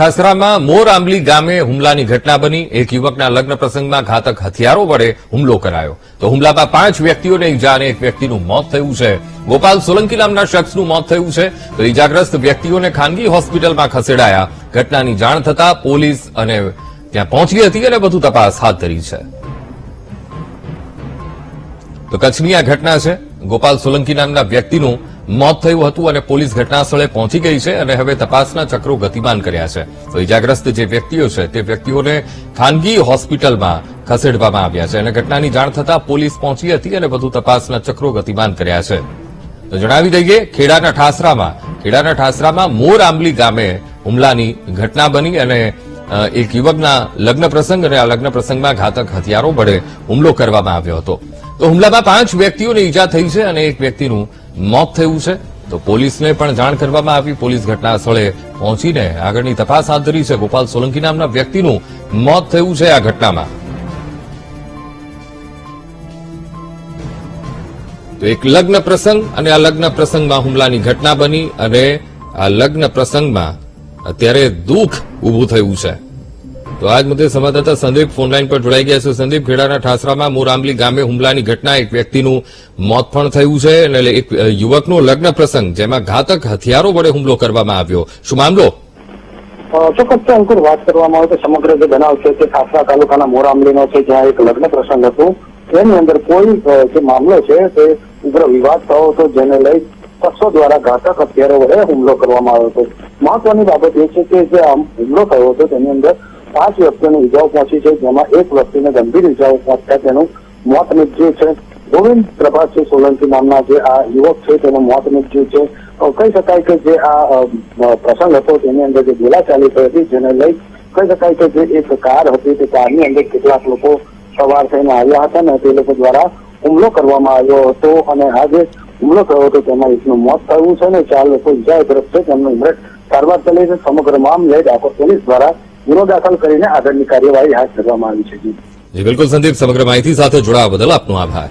ઠાસરામાં મોર આંબલી ગામે હુમલાની ઘટના બની. એક યુવકના લગ્ન પ્રસંગમાં ઘાતક હથિયારો વડે હુમલો કરાયો. તો હુમલામાં પાંચ વ્યક્તિઓને ઈજા અને એક વ્યક્તિનું મોત થયું છે. ગોપાલ સોલંકી નામના શખ્સનું મોત થયું છે. તો ઈજાગ્રસ્ત વ્યક્તિઓને ખાનગી હોસ્પિટલમાં ખસેડાયા. ઘટનાની જાણ થતા પોલીસ અને ત્યાં પહોંચી હતી અને વધુ તપાસ હાથ ધરી છે. તો કચ્છની આ ઘટના છે. ગોપાલ સોલંકી નામના વ્યક્તિનું મોત થયું હતું અને પોલીસ ઘટના પહોંચી ગઈ છે અને હવે તપાસના ચક્રો ગતિમાન કર્યા છે. તો ઇજાગ્રસ્ત જે વ્યક્તિઓ છે તે વ્યક્તિઓને ખાનગી હોસ્પિટલમાં ખસેડવામાં આવ્યા છે અને ઘટનાની જાણ થતાં પોલીસ પહોંચી હતી અને વધુ તપાસના ચક્રો ગતિમાન કર્યા છે. તો જણાવી દઈએ, ખેડાના ઠાસરામાં ખેડાના ઠાસરામાં મોર આંબલી ગામે હુમલાની ઘટના બની અને એક યુવકના લગ્ન પ્રસંગ અને આ લગ્ન પ્રસંગમાં ઘાતક હથિયારો વડે હુમલો કરવામાં આવ્યો હતો. તો હુમલામાં પાંચ વ્યક્તિઓને ઈજા થઈ છે અને એક વ્યક્તિનું મોત થયું છે? તો પોલીસને પણ જાણ કરવામાં આવી. પોલીસ ઘટના સ્થળે પહોંચીને આગળની તપાસ હાથ ધરી છે. ગોપાલ સોલંકી નામના વ્યક્તિનું મોત થયું છે આ ઘટનામાં. તો એક લગ્ન પ્રસંગ અને આ લગ્ન પ્રસંગમાં હુમલાની ઘટના બની અને આ લગ્ન પ્રસંગમાં અત્યારે દુઃખ ઉભું થયું છે. તો આજ મુદ્દે સંવાદદાતા સંદીપ ફોનલાઈન પર જોડાઈ ગયા છે. સંદીપ, ખેડાના ઠાસરામાં મોરામલી ગામે હુમલાની ઘટના એક વ્યક્તિનું મોત પણ થયું છે એટલે એક યુવકનો લગ્ન પ્રસંગ જેમાં ઘાતક હથિયારો વડે હુમલો કરવામાં આવ્યો. શું મામલો? ચોક્કસ અંકુર, વાત કરવામાં આવે તો સમગ્ર જે બનાવ છે તે ઠાસરા તાલુકાના મોરામલીનો છે, જ્યાં એક લગ્ન પ્રસંગ હતો. તેની અંદર કોઈ જે મામલો છે તે ઉગ્ર વિવાદ થયો હતો, જેને લઈ પક્ષો દ્વારા ઘાતક હથિયારો વડે હુમલો કરવામાં આવ્યો હતો. મહત્વની બાબત એ છે કે જે હુમલો થયો હતો, તેની અંદર પાંચ વ્યક્તિઓને ઇજાઓ પહોંચી છે, જેમાં એક વ્યક્તિને ગંભીર ઇજાઓ પહોંચતા તેનું મોત નિપજ્યું છે. ગોવિંદ પ્રભાતસિંહ સોલંકી નામના જે આ યુવક છે, તેનું મોત નિપજ્યું છે. કહી શકાય કે જે આ પ્રસંગ હતો તેની અંદર જે બોલા ચાલી થઈ હતી, જેને લઈ કહી શકાય કે જે એક કાર હતી, તે કારની અંદર કેટલાક લોકો સવાર થઈને આવ્યા હતા ને, તે લોકો દ્વારા હુમલો કરવામાં આવ્યો હતો અને આ જે હુમલો થયો હતો, તેમાં એકનું મોત થયું છે ને, ચાર લોકો ઇજાગ્રસ્ત છે, તેમનું ઇમરત સારવાર ચાલી છે, સમગ્ર મામલે ડાકોર પોલીસ દ્વારા ગુનો દાખલ કરીને આગળની કાર્યવાહી હાથ ધરવામાં આવી છે. બિલકુલ સંદીપ, સમગ્ર માહિતી સાથે જોડાવા બદલ આપનો આભાર.